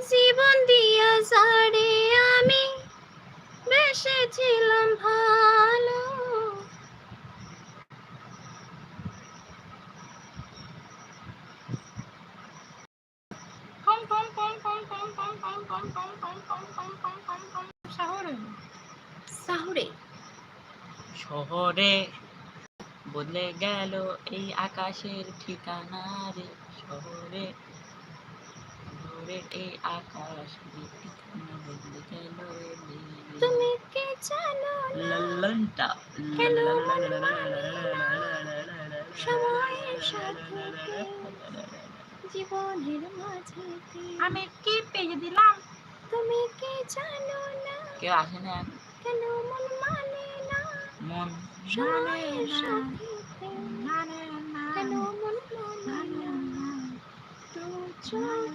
জীবন দিয়া সারে আমি। বেসেছিলাম ভালো। শহরে? শহরে? বদলে গেল এই আকাশের ঠিকানা রে শহরে। বেটে আকাশ তুমি কে জানো ললনটা। সময়ের সাথে জীবনের মাঝে আমি কি পেয়ে দিলাম? তুমি কি জানো না? কেউ আসে না। কেন মন মানে না? মন সময়ের সাথে। কেন মন মানে না? তো চল।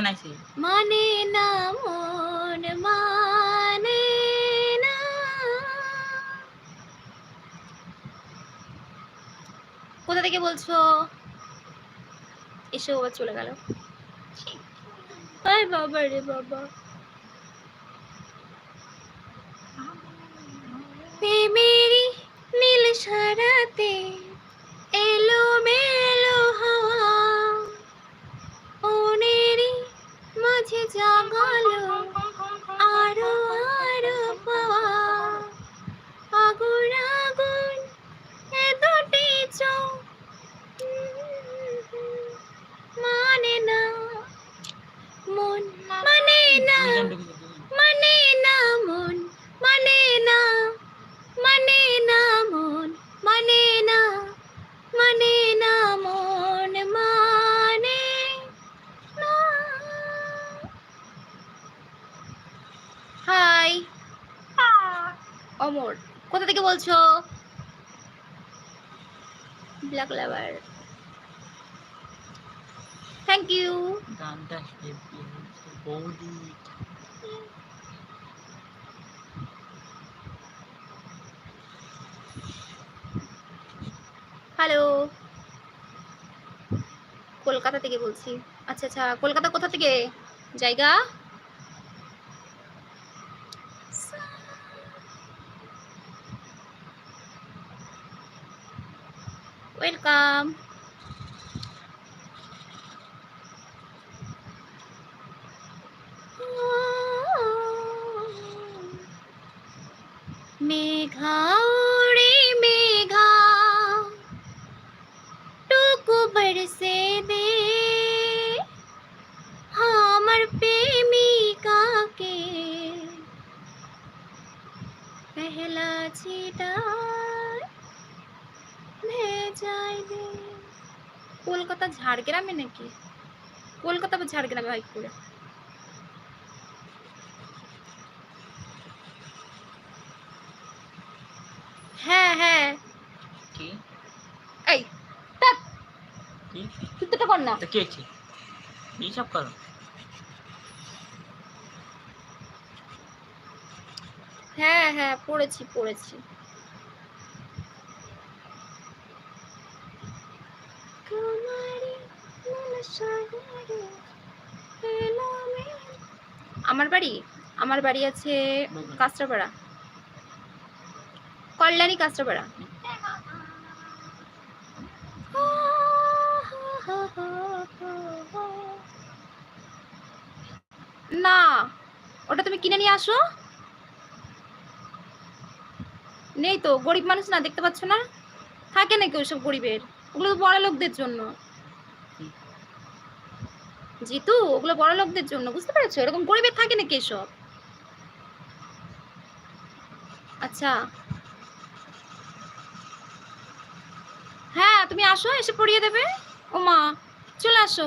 না একজন আছে মানে না, মন মানে কোথা থেকে বলছো? এসে, আবার চলে গেল। আয় বাবা রে বাবা। মেরি নীল সারাতে লাভার থ্যাংক ইউ গানটা হেভি বৌদি। হ্যালো কলকাতা থেকে বলছি। আচ্ছা আচ্ছা কলকাতা কোথা থেকে? জায়গা? ওয়েলকাম ঝাড়গ্রামে নাকি? কলকাতা বা ঝাড়গ্রামে হয় করে হ্যাঁ হ্যাঁ। এই তা কি? তুই তো কর না। তো কি হয়েছে করো? হ্যাঁ হ্যাঁ পড়েছি পড়েছি আমার বাড়ি? আমার বাড়ি আছে কাঁচরাপাড়া। কল্যাণী কাঁচরাপাড়া। না, ওটা তুমি কিনে নিয়ে আসো। নেই তো, গরিব মানুষ না, দেখতে পাচ্ছ না? থাকে নাকি ওইসব গরিবের? ওগুলো তো বড় লোকদের জন্য। জিতু, ওগুলো বড় লোকদের জন্য, বুঝতে পেরেছ? এরকম গরিবের থাকে নাকি এসব? আচ্ছা। হ্যাঁ তুমি আসো, এসে পড়িয়ে দেবে। ও মা চলে আসো।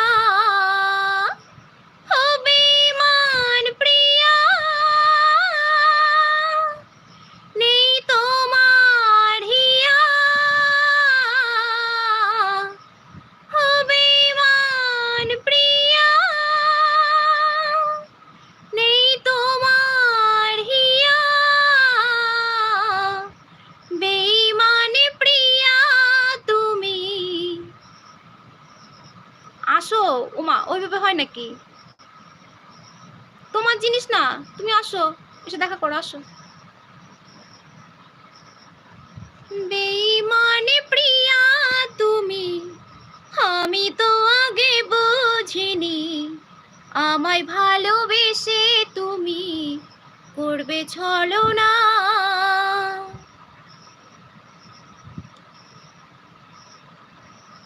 করো আসো। বেঈমানে প্রিয়া, তুমি, আমি তো আগে বুঝিনি। আমায় ভালোবেসে তুমি করবে ছলো না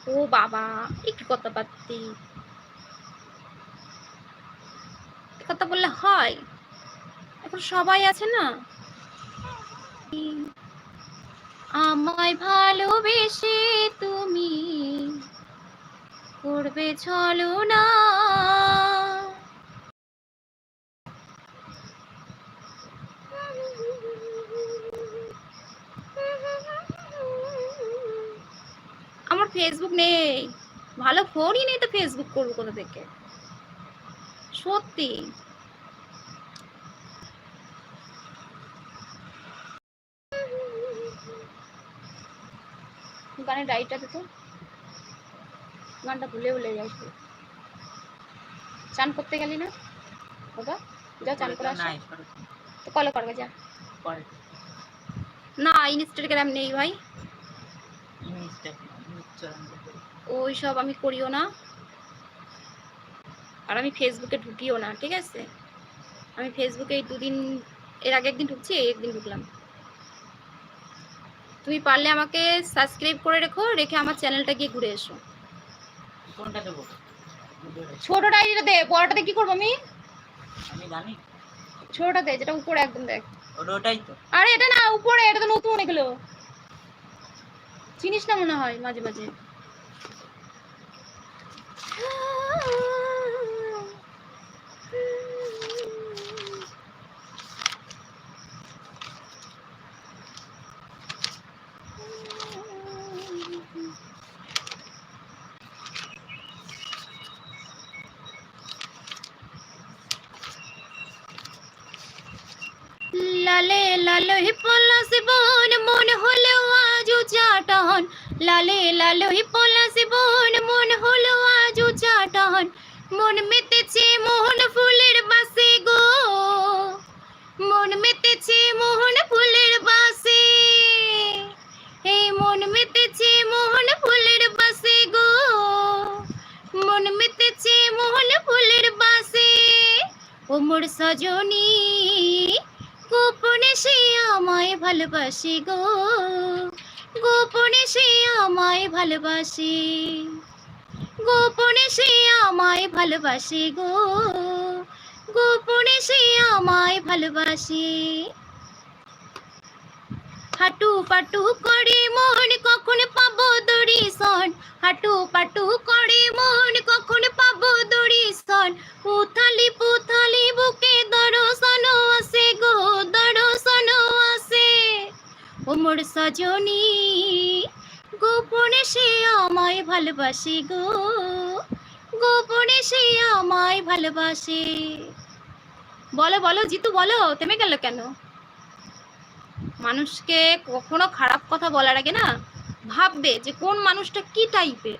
ও বাবা, এ কি কথা পাত্তি কথা বললে হয়? এখন সবাই আছে না? আমায় ভালোবেসে তুমি করবে চলো না। আমার ফেসবুক নেই। ভালো ফোনই নেই তো ফেসবুক করব কোথা থেকে? সত্যি। গানের ডাইটা দিত গানটা ভুলে ভুলে যাই চান করতে গেলি না? বাবা যা চান করে। তো কল করবে যা। না ইনস্টাগ্রাম নেই ভাই। ওই সব আমি করিও না। আর আমি ফেসবুকে ঢুকিও না ঠিক আছে? আমি ফেসবুকে এই দুদিন এর আগে একদিন ঢুকছি এই একদিন ঢুকলাম। তুমি পারলে আমাকে সাবস্ক্রাইব করে রেখো রেখে আমার চ্যানেলটা গিয়ে ঘুরে এসো। কোনটা দেবো? ছোট ডায়েরিটা দে বড়টাতে কি করব আমি? আমি জানি। ছোটটা দে যেটা উপরে একদম দেখ। ওটাই তো। আরে এটা না উপরে এটা তো নতুন এগুলো। চিনিস না মনে হয় মাঝে মাঝে লালে লালহি পলাশি বন মন হলেও আজ চাটন লালে লালহি পলাশি বন, মন হলেও আজ চাটন। মন মেতেছে মোহন ফুলের বাসে গো। মন মেতেছে মোহন ফুলের বাসে। এই মন মেতেছে মোহন ফুলের বাসে গো। মন মেতেছে মোহন ফুলের বাসে। ও মোর সজনী, গোপনে সে আমায় ভালোবাসে গো। গোপনে সে আমায় ভালোবাসে। গোপনে সে আমায় ভালোবাসে গো। গোপনে সে আমায় ভালোবাসে। হাঁটু পাটু করে মন কখন পাব পাবো দড়িশন হাঁটু পাটু করে মন কখন পাবো দড়িশন উথালি পুথালি পুথালি বুকে দর্শন আসে গো দর্শন সজনী, গোপনে সে আমায় ভালোবাসে গো, গোপনে সে আমায় ভালোবাসে। বলো বলো, জিতু, বলো, থেমে গেল কেন? মানুষকে কখনো খারাপ কথা বলার আগে না, ভাববে যে কোন মানুষটা কি টাইপের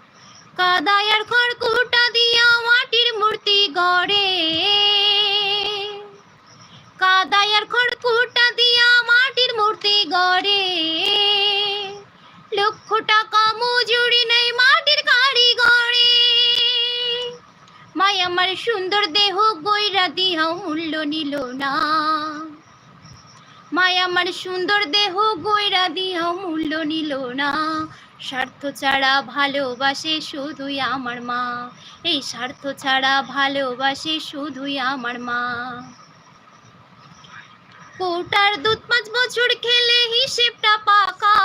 কাদায়ার খড়কুটা দিয়া মাটির মূর্তি গড়ে। কাদায়ার খড়কুটা দিয়া মাটির মূর্তি গড়ে। লক্ষ টাকা মজুরি নেই মাটির কারিগরে। মাই আমার সুন্দর দেহ গইরা দিহাও মূল্য নিল না। মাই আমার সুন্দর দেহ গইরা দিহাও মূল্য নিল না। স্বার্থ ছাড়া ভালোবাসে শুধুই আমার মা। এই স্বার্থ ছাড়া ভালোবাসে শুধুই আমার মা। কোটার দুধ পাঁচ বছর খেলে হিসেবটা পাকা।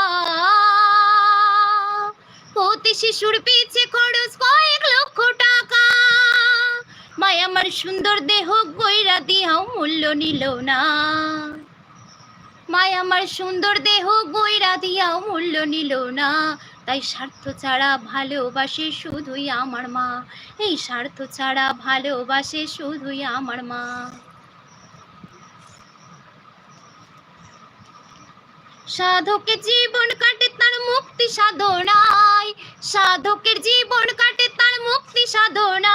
প্রতি শিশুর পিছে খরচ কয়েক লক্ষ টাকা। মাই আমার সুন্দর দেহ গইরা দিহাও মূল্য নিল না। মায় আমার সুন্দর দেহ গইরা দিয়াও মূল্য নিল না। তাই স্বার্থ ছাড়া ভালোবাসে শুধুই আমার মা। এই স্বার্থ ছাড়া ভালোবাসে শুধুই আমার মা। সাধকের জীবন কাটে তার মুক্তি সাধনায়। সাধকের জীবন কাটে তার মুক্তি সাধনায়।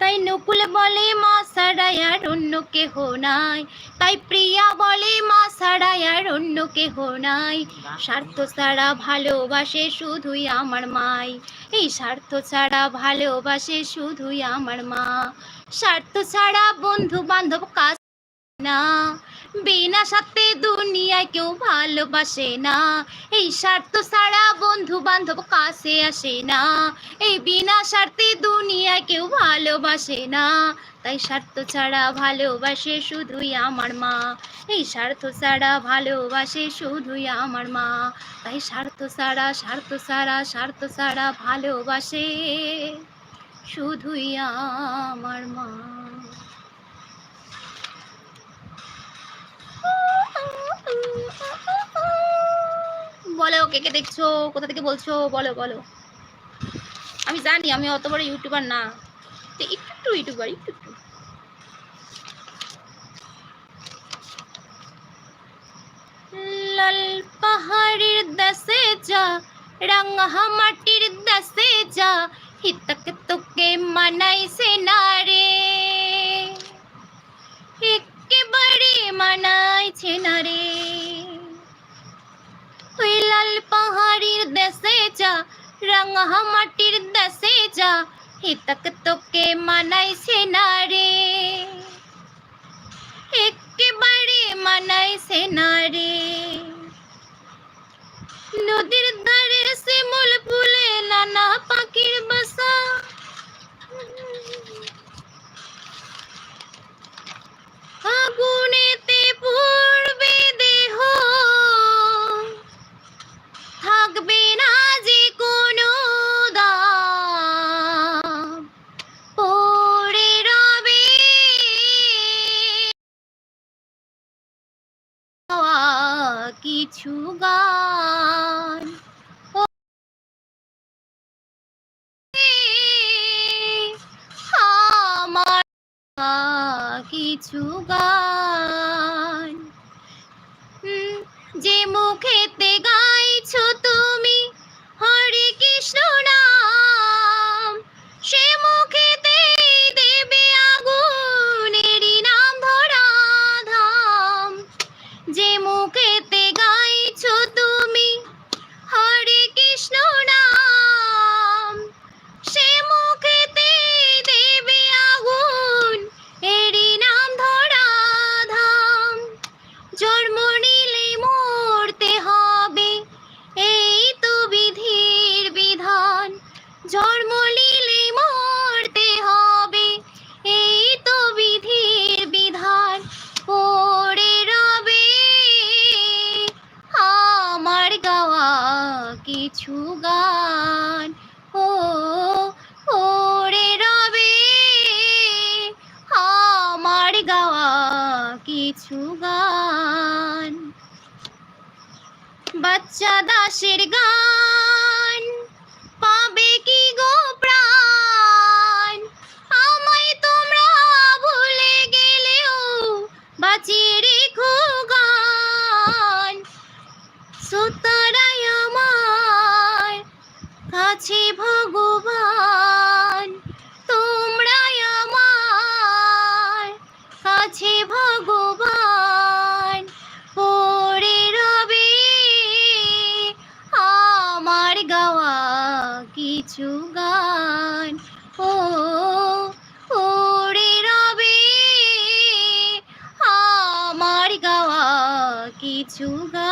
তাই নকুল বলে মা ছাড়াই আর অন্য কেহ নাই। তাই প্রিয়া বলে মা ছাড়াই আর অন্য কেহ নাই। স্বার্থ ছাড়া ভালোবাসে শুধুই আমার মাই। এই স্বার্থ ছাড়া ভালোবাসে শুধুই আমার মা। স্বার্থ ছাড়া বন্ধু বান্ধব কাজ না। বিনা সাথে দুনিয়ায় কেউ ভালোবাসে না। এই স্বার্থ ছাড়া বন্ধু বান্ধব কাছে আসে না। এই বিনা স্বার্থে দুনিয়ায় কেউ ভালোবাসে না। তাই স্বার্থ ছাড়া ভালোবাসে শুধুই আমার মা। এই স্বার্থ ছাড়া ভালোবাসে শুধুই আমার মা। তাই স্বার্থ ছাড়া স্বার্থ ছাড়া স্বার্থ ছাড়া ভালোবাসে শুধুই আমার মা। বলো, কে কে দেখছ? কোথা থেকে বলছো? বলো বলো। আমি জানি, আমি অত বড় ইউটিউবার না। একটু একটু ইউটিউবার, একটু একটু। লাল পাহাড়ের দেশে যা, রাঙা মাটির দেশে যা, হিতক তোকে মানাইছে না রে। একেবারে মানাইছে না রে। ওই লাল পাহাড়ির দেশে যা, রাঙা মাটির দেশে যা, হিতক তোকে মানাইছে না রে। যে মুখেতে গাইছো কিছু গান। বাচ্চা দাসের গান, পাবে কি গো প্রাণ? আমায় তোমরা ভুলে গেলেও বাঁচিয়ে রেখো গান। শ্রোতারাই আমার কাছে ভগ to go.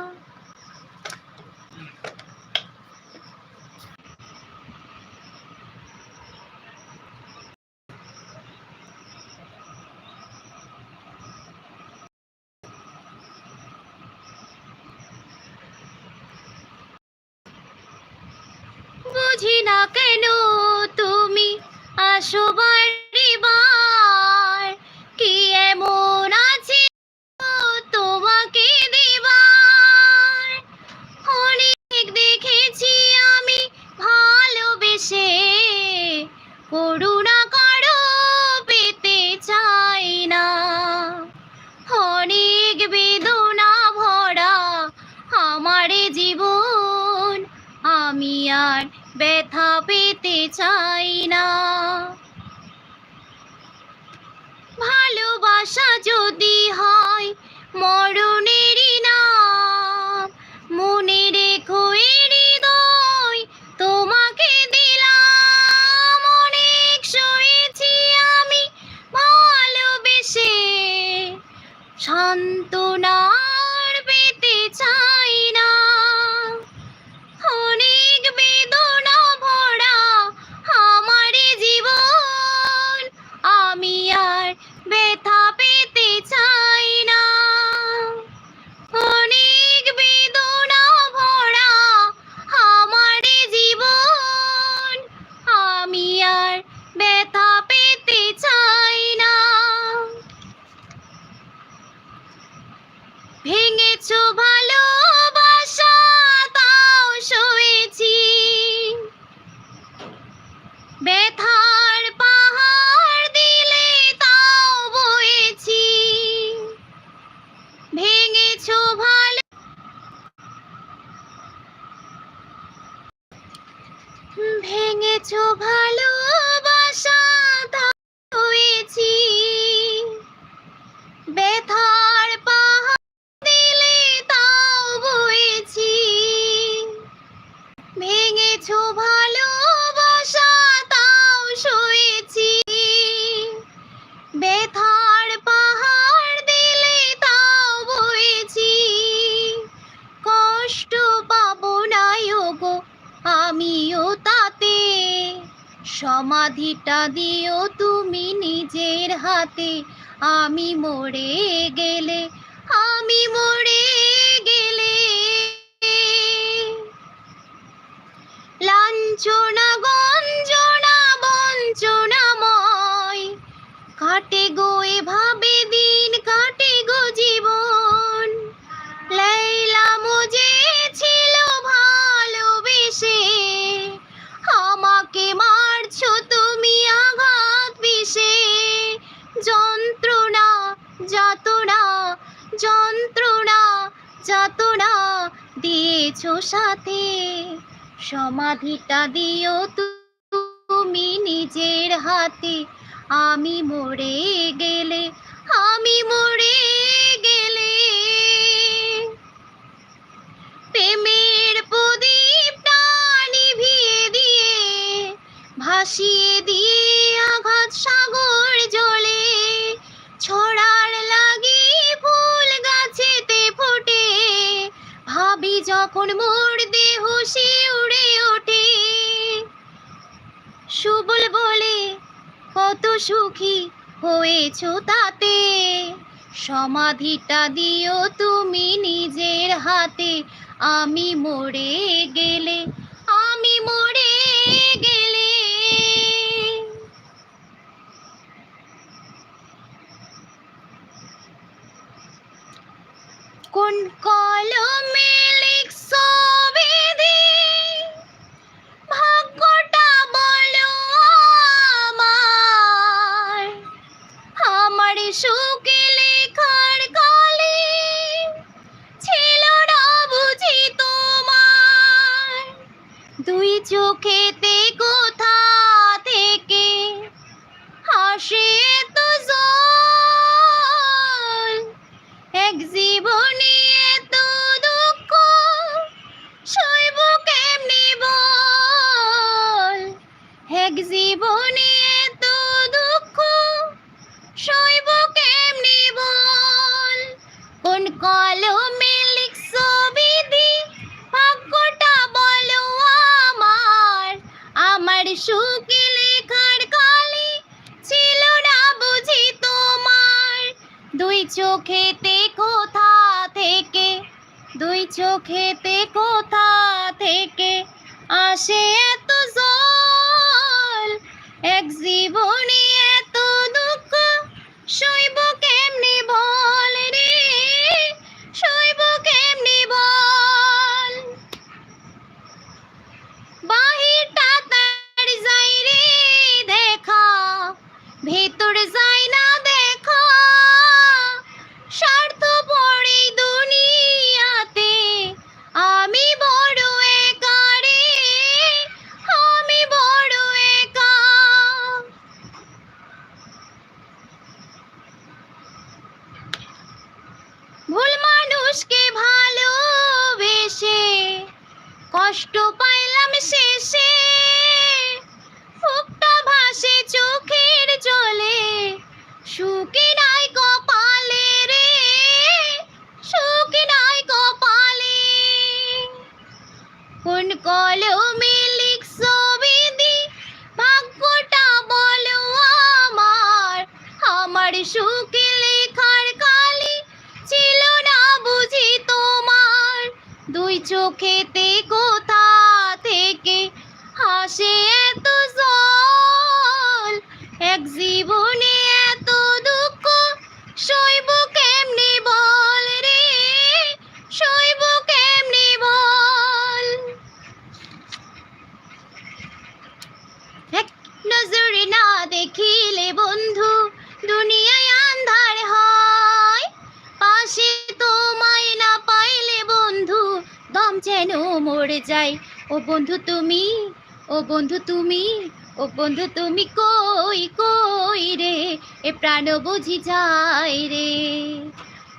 পেতে চাই না। ভালোবাসা যদি হয় মরণে কিছু সমাধিটা দিও তুমি নিজের হাতে। আমি মরে গেলে, আমি মরে গেলে। লাঞ্ছনা, গঞ্জনা, বঞ্চনাময় কাটে গোয়ে ভাবে যাতনা, যন্ত্রণা, যাতনা দিয়েছ সাথে। সমাধিটা দিও তুমি নিজের হাতে। আমি মরে গেলে, আমি মরে গেলে। প্রেমের প্রদীপটা নিভিয়ে দিয়ে, ভাসিয়ে দিয়ে তখন মোর দেহ সে উড়ে ওঠে, সুবল বলে, কত সুখী হয়েছ তাতে। সমাধিটা দিও তুমি নিজের হাতে। আমি মরে গেলে, আমি মরে গেলে। কোন কলমে চোখেতে কোথা থেকে? দুই চোখেতে কোথা থেকে আসে বন্ধু, তুমি কই কই রে? এ প্রাণ বুঝি যায় রে।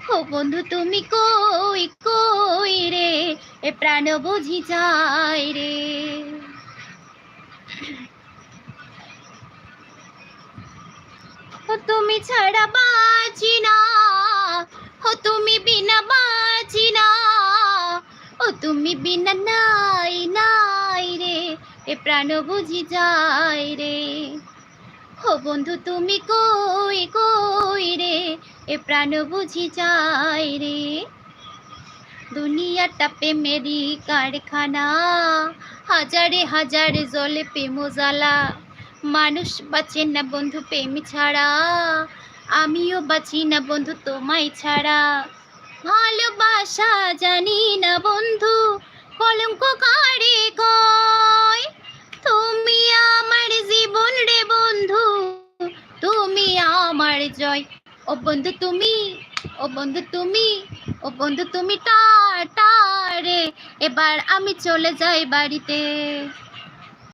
ও বন্ধু, তুমি কই কই রে? এ প্রাণ বুঝি যায় রে। তুমি ছাড়া বাঁচি না। ও তুমি বিনা বাঁচি না। ও তুমি বিনা নাই রে এ প্রাণ বুঝি যায় রে। ও বন্ধু, তুমি কই কই রে? এ প্রাণ বুঝি যায় রে। দুনিয়াটা প্রেমেরই কারখানা, হাজারে হাজারে জলে প্রেম জ্বালা। মানুষ বাঁচে না বন্ধু প্রেম ছাড়া, আমিও বাঁচি না বন্ধু তোমায় ছাড়া। ভালোবাসা জানি না বন্ধু কলঙ্ক কারে কয় তুমি আমার জীবন রে বন্ধু, তুমি আমার জয়। ও বন্ধু তুমি, ও বন্ধু তুমি, ও বন্ধু তুমি টা টা রে। এবার আমি চলে যাই বাড়িতে।